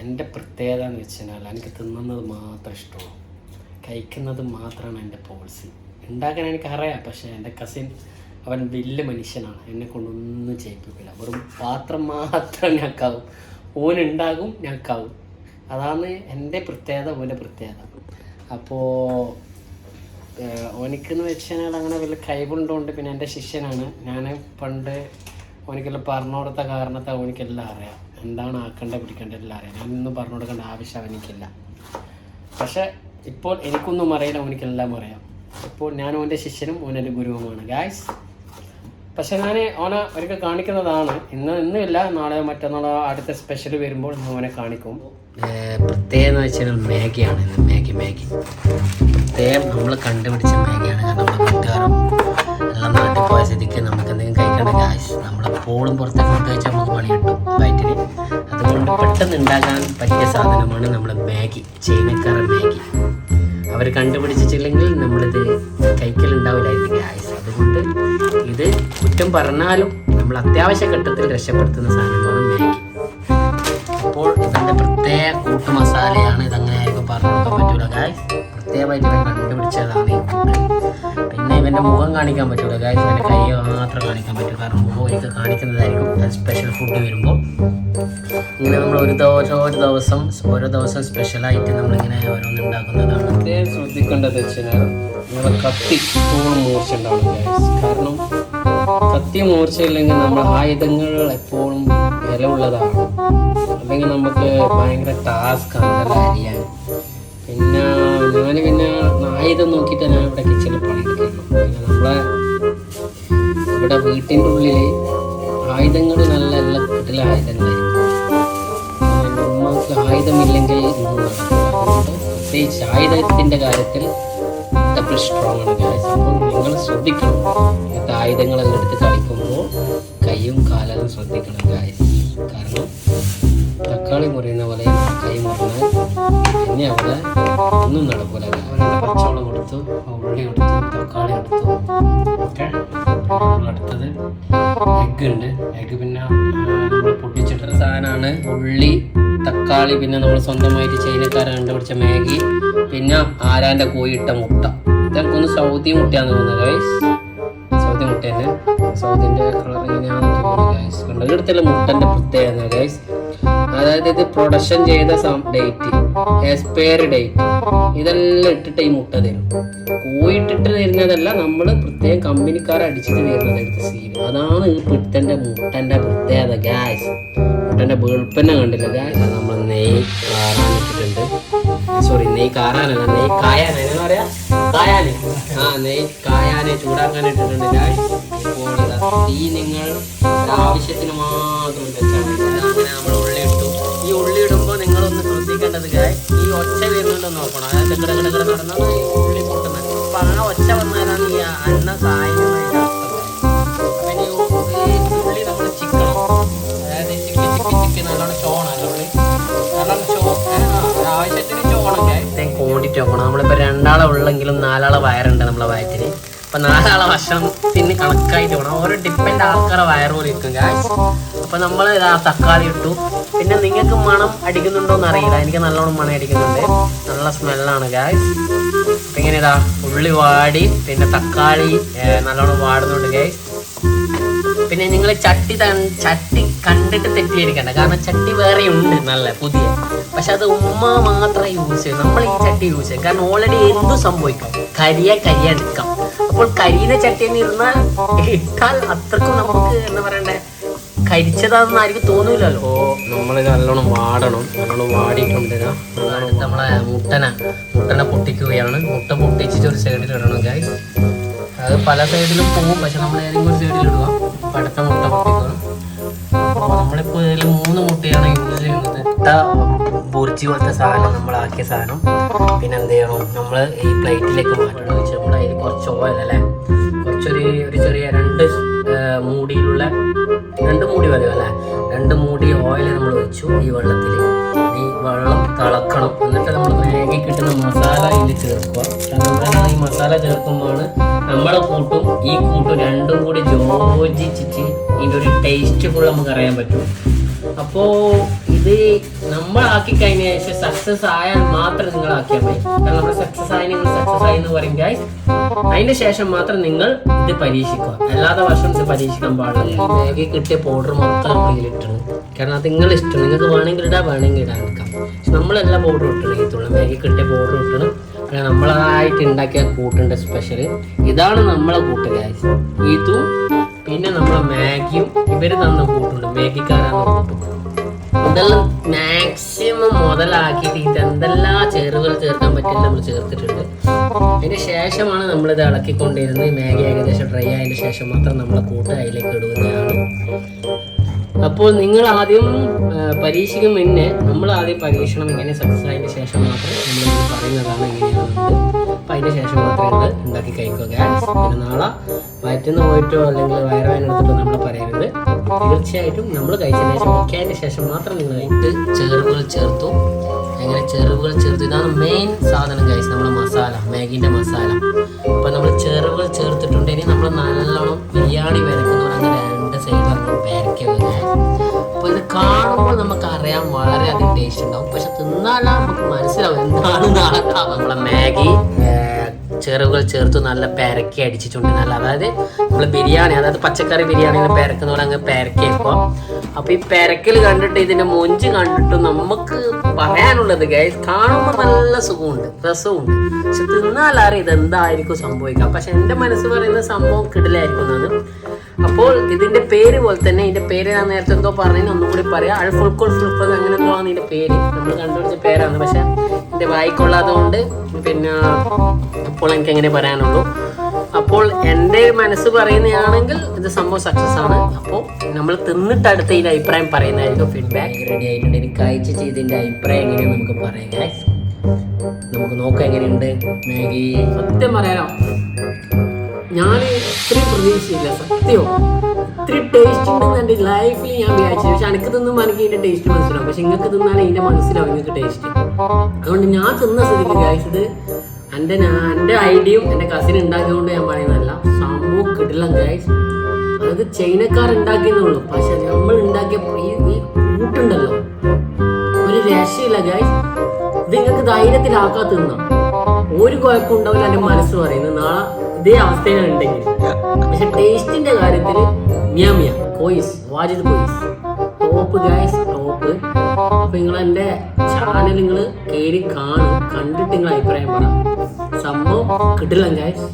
എന്റെ പ്രത്യേകത എന്ന് വെച്ച് കഴിഞ്ഞാൽ എനിക്ക് തിന്നുന്നത് മാത്രം ഇഷ്ടമാണ്. കഴിക്കുന്നത് മാത്രമാണ് എന്റെ പോളിസി ഉണ്ടാക്കാൻ എനിക്ക് അറിയാം പക്ഷേ എന്റെ കസിൻ അവൻ വലിയ മനുഷ്യനാണ്. എന്നെ കൊണ്ടൊന്നും ചെയ്യിപ്പിക്കില്ല. വെറും പാത്രം മാത്രം ഞക്കാവും ഓനുണ്ടാകും ഞക്കാവും അതാണ് എന്റെ പ്രത്യേകത ഓന്റെ പ്രത്യേകത. അപ്പോൾ ഓനിക്കെന്ന് വെച്ച് കഴിഞ്ഞാൽ അങ്ങനെ വലിയ കഴിവുണ്ടോണ്ട് പിന്നെ എന്റെ ശിഷ്യനാണ്. ഞാൻ പണ്ട് ഓനിക്കെല്ലാം പറഞ്ഞു കൊടുത്ത കാരണത്താൽ ഓനിക്കെല്ലാം അറിയാം. എന്താണ് ആക്കേണ്ടത് പിടിക്കേണ്ടത് എല്ലാം അറിയാം ഞാനൊന്നും പറഞ്ഞു കൊടുക്കേണ്ട ആവശ്യം അവനിക്കില്ല. പക്ഷെ ഇപ്പോൾ എനിക്കൊന്നും അറിയില്ല അവനിക്കെല്ലാം അറിയാം. ഇപ്പോൾ ഞാൻ ഓന്റെ ശിഷ്യനും ഓൻ എന്റെ ഗുരുവുമാണ്. ഗായ്സ് പക്ഷെ ഞാൻ ഓനെ ഒരിക്കൽ കാണിക്കുന്നതാണ്. ഇന്ന് ഇന്നുമില്ല നാളെ മറ്റന്നാളോ അടുത്ത സ്പെഷ്യൽ വരുമ്പോൾ ഞാൻ ഓനെ കാണിക്കും. പ്രത്യേകം വെച്ചാൽ മാഗിയാണ് ഇന്ന്. Maggi Maggi. പ്രത്യേകം നമ്മൾ കണ്ടുപിടിച്ച മാഗിയാണ്. കാരണം നമ്മൾ വീട്ടുകാരും എല്ലാം നമുക്ക് എന്തെങ്കിലും കഴിക്കേണ്ട കാശ് നമ്മളെപ്പോഴും പുറത്തെ ഫുഡ് കഴിച്ചാൽ നമുക്ക് പണി കിട്ടും. വയറ്റിന് അതുകൊണ്ട് പെട്ടെന്ന് ഉണ്ടാക്കാൻ പറ്റിയ സാധനമാണ് നമ്മുടെ മാഗി ചൈനക്കാരൻ മാഗി. അവർ കണ്ടുപിടിച്ചിട്ടില്ലെങ്കിൽ നമ്മളിത് കൈക്കലുണ്ടാവില്ലായിരിക്കും ഗ്യാസ് അതുകൊണ്ട് ഇത് കുറ്റം പറഞ്ഞാലും നമ്മൾ അത്യാവശ്യ ഘട്ടത്തിൽ രക്ഷപ്പെടുത്തുന്ന സാധനമാണ് മാഗി. അപ്പോൾ ഇതിന്റെ പ്രത്യേക കൂട്ട് മസാലയാണ് ഇതങ്ങനെ പറഞ്ഞു പറ്റൂല ഗായ്സ് പ്രത്യേകമായിട്ട് ഇവന്റെ മുഖം കാണിക്കാൻ പറ്റൂല. ഗായ്സ് എന്റെ കൈ മാത്രം കാണിക്കാൻ പറ്റും. കാരണം മുഖം എനിക്ക് കാണിക്കുന്നതായിരിക്കും. സ്പെഷ്യൽ ഫുഡ് വരുമ്പോൾ ഇങ്ങനെ നമ്മൾ ഒരു ദിവസം ഒരു ദിവസം ഓരോ ദിവസം സ്പെഷ്യലായിട്ട് നമ്മളിങ്ങനെ ഓരോന്ന് ഉണ്ടാക്കുന്നതാണ്. പ്രത്യേകം ശ്രദ്ധിക്കേണ്ടത് വെച്ചാൽ നിങ്ങളെ കത്തി എപ്പോഴും മൂർച്ച. കാരണം കത്തി മൂർച്ചയില്ലെങ്കിൽ നമ്മൾ ആയുധങ്ങൾ എപ്പോഴും വില ഉള്ളതാണ് അല്ലെങ്കിൽ നമുക്ക് ഭയങ്കര ടാസ്ക് ആണ് അരിയാൻ. പിന്നെ ഞാൻ പിന്നെ ആയുധം നോക്കിയിട്ട് ഞാൻ ഇവിടെ കിച്ചണിൽ പണിയെടുക്കുന്നു പിന്നെ നമ്മളെ ഇവിടെ വീട്ടിന്റെ ഉള്ളിൽ ആയുധങ്ങൾ നല്ല എല്ലാ വീട്ടിലെ ആയുധങ്ങളായിരിക്കും. ഉമ്മക്ക് ആയുധമില്ലെങ്കിൽ പ്രത്യേകിച്ച് ആയുധത്തിന്റെ കാര്യത്തിൽ ഡബിൾ സ്ട്രോങ് ആണ് അപ്പോൾ നിങ്ങൾ ശ്രദ്ധിക്കണം. ഇത് ആയുധങ്ങളെല്ലാം എടുത്ത് കളിക്കുമ്പോൾ കൈയും കാലെല്ലാം ശ്രദ്ധിക്കണം ഗായ്സ് കാരണം തക്കാളി മുറിയുന്ന പോലെ കൈ മുറിഞ്ഞാൽ പിന്നെ അവിടെ ഒന്നും നടക്കൂല അവരുടെ പച്ചവെള്ളം കൊടുത്തു ഉള്ളി കൊടുത്തു തക്കാളി കൊടുത്തു. ഓക്കെ. അടുത്തത് എഗ്ഗ് ഉണ്ട്. എഗ്ഗ് പിന്നെ നമ്മൾ പൊട്ടിച്ചിട്ടൊരു സാധനമാണ് ഉള്ളി തക്കാളി പിന്നെ നമ്മൾ സ്വന്തമായിട്ട് ചൈനക്കാരൻ കണ്ടുപിടിച്ച മാഗി പിന്നെ ആരാന്റെ കോയിട്ട മുട്ട. ഇതൊക്കെ ഒന്ന് സൗദി മുട്ടയാന്ന് തോന്നുന്നത് ഗൈസ് സൗദി മുട്ടേന്റെ. സൗദിന്റെ കളർ ഇങ്ങനെയാണ് തോന്നുന്നു ഗൈസ് കണ്ടോ? ഇവിടുത്തെ മുട്ടന്റെ പ്രത്യേകത ഗൈസ് അതായത് ഇത് പ്രൊഡക്ഷൻ ചെയ്ത ഡേറ്റ് എക്സ്പയറി ഡേറ്റ് ഇതെല്ലാം ഇട്ടിട്ട് ഈ മുട്ട തരും. കോയിട്ടിട്ട് തരുന്നതല്ല നമ്മൾ പ്രത്യേകം കമ്പനിക്കാർ അടിച്ചിട്ട് തരുന്നത് എടുത്ത് സീൽ അതാണ് ഈ പിട്ടന്റെ മുട്ടന്റെ പ്രത്യേകത ഗ്യാസ് മുട്ടന്റെ വെളുപ്പന്നെ കണ്ടില്ല ഗ്യാസ് നമ്മൾ നെയ് കാറാനിട്ടിട്ടുണ്ട് സോറി നെയ് കാറാനല്ല നെയ് കായാന. എങ്ങനെ പറയാ? ആ നെയ് കായാനെ ചൂടാക്കാൻ ഇട്ടിട്ടുണ്ട് ഗ്യാസ് തീ നിങ്ങൾ ആവശ്യത്തിന് മാത്രം വെച്ചാൽ ശ്രദ്ധിക്കേണ്ടത് ഗായ് ഈ ഒച്ച വരുന്നുണ്ടോ നോക്കണം. അതായത് കിട കിട കിട നടന്നാൽ ഉള്ളി പൊട്ടുന്നത് അപ്പൊ ആ ഒച്ച വന്നാലാണ് ഈ അണ്ണ അർത്ഥം അപ്പൊ രണ്ടാളെ ഉള്ളെങ്കിലും നാലാളെ വയറുണ്ട് നമ്മളെ വയറ്റിന് അപ്പൊ നാലാളെ ഭക്ഷണത്തിന് കണക്കായിട്ട് വേണം. ഓരോ ഡിപ്പെൻഡ് ആൾക്കാരെ വയറുപോലെ ഇരിക്കും ഗായ്സ് അപ്പൊ നമ്മൾ ഇതാ തക്കാളി ഇട്ടു. പിന്നെ നിങ്ങൾക്ക് മണം അടിക്കുന്നുണ്ടോ എന്ന് അറിയില്ല എനിക്ക് നല്ലോണം മണം അടിക്കുന്നുണ്ട്. നല്ല സ്മെല്ലാണ് ഗായ്സ് ഇങ്ങനെ ഇതാ ഉള്ളി വാടി പിന്നെ തക്കാളി നല്ലോണം വാടുന്നുണ്ട് ഗായ്സ് പിന്നെ നിങ്ങൾ ചട്ടി ചട്ടി കണ്ടിട്ട് തെറ്റിയിരിക്കണ്ട. കാരണം ചട്ടി വേറെ ഉണ്ട് നല്ല പുതിയ. പക്ഷെ അത് ഉമ്മ മാത്രമേ യൂസ് ചെയ്യും. നമ്മൾ ഈ ചട്ടി യൂസ് ചെയ്യും. കാരണം ഓൾറെഡി എന്തും സംഭവിക്കും. കരിയ കരിയ നിൽക്കാം. അപ്പോൾ കരിയുന്ന ചട്ടി തന്നെ ഇരുന്നാൽ ഇട്ടാൽ അത്രക്കും നമുക്ക് എന്താ പറയണ്ടേ? കരിച്ചതാണെന്ന് ആർക്കും തോന്നൂലല്ലോ നമ്മൾ നല്ലോണം വാടണം. നല്ലോണം വാടിയിട്ടുണ്ട്. നമ്മളെ മുട്ടന മുട്ടന പൊട്ടിക്കുകയാണ്. മുട്ട പൊട്ടിച്ചിട്ട് ഒരു സൈഡിൽ ഇടണം ഗായ് അത് പല സൈഡിലും പോകും പക്ഷെ നമ്മൾ ഏതെങ്കിലും ഒരു സൈഡിൽ ഇടുക. അപ്പൊ അടുത്ത മുട്ട പൊട്ടിക്കണം. അപ്പോൾ നമ്മളിപ്പോൾ ഇതിൽ മൂന്ന് മുട്ടയാണ് യൂസ് ചെയ്യുന്നത്. മുട്ട ബുർജി പോലത്തെ സാധനം നമ്മളാക്കിയ സാധനം. പിന്നെ എന്ത് ചെയ്യണം? നമ്മൾ ഈ പ്ലേറ്റിലേക്ക് മാറ്റണം. വെച്ചാൽ നമ്മൾ അതിൽ കുറച്ച് ഓയിൽ അല്ലേ? കുറച്ചൊരു ഒരു ചെറിയ രണ്ട് മൂടിയിലുള്ള രണ്ട് മൂടി വരും അല്ലേ? രണ്ട് മൂടി ഓയിൽ നമ്മൾ വെച്ചു ഈ വെള്ളത്തിൽ ഈ വെള്ളം തിളക്കണം. എന്നിട്ട് നമ്മൾ മാഗി കിട്ടുന്ന മസാല ഇതിൽ ചേർക്കുക. കാരണം ഈ മസാല ചേർക്കുമ്പോൾ നമ്മുടെ കൂട്ടും ഈ കൂട്ടും രണ്ടും കൂടി യോജിച്ചിട്ട് ഇതിന്റെ ഒരു ടേസ്റ്റ് ഫുൾ നമുക്ക് അറിയാൻ പറ്റും. അപ്പോൾ ഇത് നമ്മളാക്കി കഴിഞ്ഞ ശേഷം സക്സസ് ആയാൽ മാത്രം നിങ്ങളാക്കിയാൽ മതി. കാരണം നമ്മൾ സക്സസ് ആയി നിങ്ങൾ സക്സസ് ആയി എന്ന് പറയും അതിന് ശേഷം മാത്രം നിങ്ങൾ ഇത് പരീക്ഷിക്കുക. അല്ലാതെ വർഷംസ് പരീക്ഷിക്കാൻ പാടില്ല. ബാഗിൽ കിട്ടിയ പൗഡർ മൊത്തം നമ്മൾ ഇതിലിട്ടണം കാരണം അത് നിങ്ങൾ ഇഷ്ടം. നിങ്ങൾക്ക് വേണമെങ്കിൽ ഇടാം വേണമെങ്കിൽ ഇടാൻ എടുക്കാം പക്ഷെ നമ്മളെല്ലാം പൗഡർ ഇട്ടണം ഇതിലുള്ള മാഗി കിട്ടിയ പൗഡർ ഇട്ടണം കാരണം നമ്മളായിട്ട് ഉണ്ടാക്കിയ കൂട്ടുണ്ട് സ്പെഷ്യൽ ഇതാണ് നമ്മളെ കൂട്ട് ഈ ഇതും പിന്നെ നമ്മളെ മാഗിയും ഇവർ തന്ന കൂട്ടുണ്ട്. മാഗിക്കാരാണ് കൂട്ടും ഇതെല്ലാം മാക്സിമം മുതലാക്കിയിട്ട് എന്തെല്ലാം ചേരുവകൾ ചേർക്കാൻ പറ്റില്ല നമ്മൾ ചേർത്തിട്ടുണ്ട്. അതിന് ശേഷമാണ് നമ്മൾ ഇത് ഇളക്കിക്കൊണ്ടിരുന്നത്. മാഗി ഏകദേശം ഡ്രൈ ആയതിന് ശേഷം മാത്രം നമ്മൾ കൂട്ട് അതിലേക്ക് ഇടുന്നതാണ്. അപ്പോൾ നിങ്ങൾ ആദ്യം പരീക്ഷിക്കും മുന്നേ നമ്മൾ ആദ്യം പരീക്ഷണം ഇങ്ങനെ സക്സസ് ആയതിനു ശേഷം മാത്രം നമ്മൾ പറയുന്നതാണ് ഇങ്ങനെയാണ് അപ്പം അതിന് ശേഷം മാത്രമേ ഉണ്ടാക്കി കഴിക്കുക ഗ്യാസ് പിന്നെ നാളെ വയറ്റുന്ന പോയിട്ടോ അല്ലെങ്കിൽ വയറുവേനെടുത്തിട്ടോ നമ്മൾ പറയരുത്. തീർച്ചയായിട്ടും നമ്മൾ കഴിച്ചതിന് ശേഷം മുക്കിയതിന് ശേഷം മാത്രം നിങ്ങൾ ഇത് ചേർവുകൾ ചേർത്തു. അങ്ങനെ ചേർവുകൾ ചേർത്തു. ഇതാണ് മെയിൻ സാധനം കഴിച്ചത് നമ്മുടെ മസാല മാഗിന്റെ മസാല. അപ്പോൾ നമ്മൾ ചേർവുകൾ ചേർത്തിട്ടുണ്ടെങ്കിൽ നമ്മൾ നല്ലോണം ബിരിയാണി വരക്കുന്ന അങ്ങനെ രണ്ട് സൈഡിലാണ് വരയ്ക്കുക അപ്പോൾ ഇത് കാണുമ്പോൾ നമുക്ക് അറിയാൻ വളരെയധികം ടേസ്റ്റ് ഉണ്ടാവും. പക്ഷെ തിന്നാലാ നമുക്ക് മനസ്സിലാവും എന്താണ് നമ്മളെ മാഗി. ചേറുകൾ ചേർത്ത് നല്ല പെരക്കി അടിച്ചിട്ടുണ്ട്. നല്ല അതായത് നമ്മൾ ബിരിയാണി അതായത് പച്ചക്കറി ബിരിയാണിയിൽ പെരക്കുന്ന പോലെ അങ്ങ് പെരക്കി വെക്കുക. അപ്പൊ ഈ പെരക്കൽ കണ്ടിട്ട് ഇതിന്റെ മൊഞ്ച് കണ്ടിട്ട് നമുക്ക് പറയാനുള്ളത് ഗൈസ് കാണുമ്പോൾ നല്ല സുഖമുണ്ട് രസമുണ്ട് പക്ഷെ തിന്നാലറി ഇത് എന്തായിരിക്കും സംഭവിക്കുക. പക്ഷെ എന്റെ മനസ്സ് പറയുന്ന സംഭവം കിടിലായിരിക്കും എന്നാണ്. അപ്പോൾ ഇതിന്റെ പേര് പോലെ തന്നെ ഇതിന്റെ പേര് ഞാൻ നേരത്തെ എന്തോ പറഞ്ഞു ഒന്നും കൂടി പറയാം അൾഫുൾക്കുൾ ഫുൾക്കോൾ അങ്ങനെ എന്തോ ഇതിന്റെ പേര്. നമ്മൾ കണ്ടുപിടിച്ച പേരാണ്. പക്ഷെ എന്റെ വായിക്കൊള്ളാത്തതുകൊണ്ട് പിന്നെ അപ്പോൾ എനിക്ക് എങ്ങനെ പറയാനുള്ളൂ. അപ്പോൾ എന്റെ മനസ്സ് പറയുന്നതാണെങ്കിൽ ഇത് സംഭവം സക്സസ് ആണ്. അപ്പോൾ നമ്മൾ തിന്നിട്ട് അടുത്ത ഇതിന്റെ അഭിപ്രായം പറയുന്നതായിരിക്കും. ഫീഡ്ബാക്ക് റെഡി ആയിട്ടുണ്ട്. എനിക്ക് അയച്ച് ചെയ്തതിന്റെ അഭിപ്രായം എങ്ങനെയാണ് നമുക്ക് പറയാം. നമുക്ക് നോക്കാം എങ്ങനെയുണ്ട്. മാഗി. സത്യം പറയാനോ ഞാൻ ഇത്രയും പ്രതീക്ഷിച്ചില്ല സത്യോ. ഇത്രയും ടേസ്റ്റ് ഉണ്ടെന്ന് എന്റെ ലൈഫിൽ ഞാൻ വിചാരിച്ചു. പക്ഷെ എനിക്ക് തിന്നുമ്പോൾ എനിക്ക് ഇതിന്റെ ടേസ്റ്റ് മനസ്സിലാവും. പക്ഷെ നിങ്ങൾക്ക് തിന്നാലേ ഇതിന്റെ മനസ്സിലാവും നിങ്ങൾക്ക് ടേസ്റ്റ് അതുകൊണ്ട് ഞാൻ തിന്ന സ്ഥിതിക്ക് കഴിച്ചത് എന്റെ എന്റെ ഐഡിയയും എന്റെ കസിൻ ഉണ്ടാക്കിയതുകൊണ്ട് ഞാൻ പറയുന്നതല്ല. സംഭവം കിടിലം ഗൈസ് അത് ചൈനക്കാർ ഉണ്ടാക്കിയെന്നുള്ളൂ. പക്ഷെ നമ്മൾ ഉണ്ടാക്കിയ ഈ ഈ കൂട്ടുണ്ടല്ലോ. ഒരു രക്ഷയില്ല ഗൈസ് ഇത് നിങ്ങൾക്ക് ധൈര്യത്തിലാക്കാ തിന്നാം ഒരു കുഴപ്പം ഉണ്ടാവില്ല എന്റെ മനസ്സ് പറയുന്നത്. നാളെ ഇതേ അവസ്ഥയിലാണ് ഉണ്ടെങ്കിൽ. പക്ഷെ ടേസ്റ്റിന്റെ കാര്യത്തിൽ മിയ മിയ കോയിസ് വാജിദ് കോയിസ് ടോപ്പ് ഗൈസ് ടോപ്പ് അപ്പൊ നിങ്ങൾ എന്റെ ചാനൽ നിങ്ങൾ കയറി കാണും. കണ്ടിട്ട് നിങ്ങൾ അഭിപ്രായം പറയാം സംഭവം കിട്ടില്ല ഗൈസ്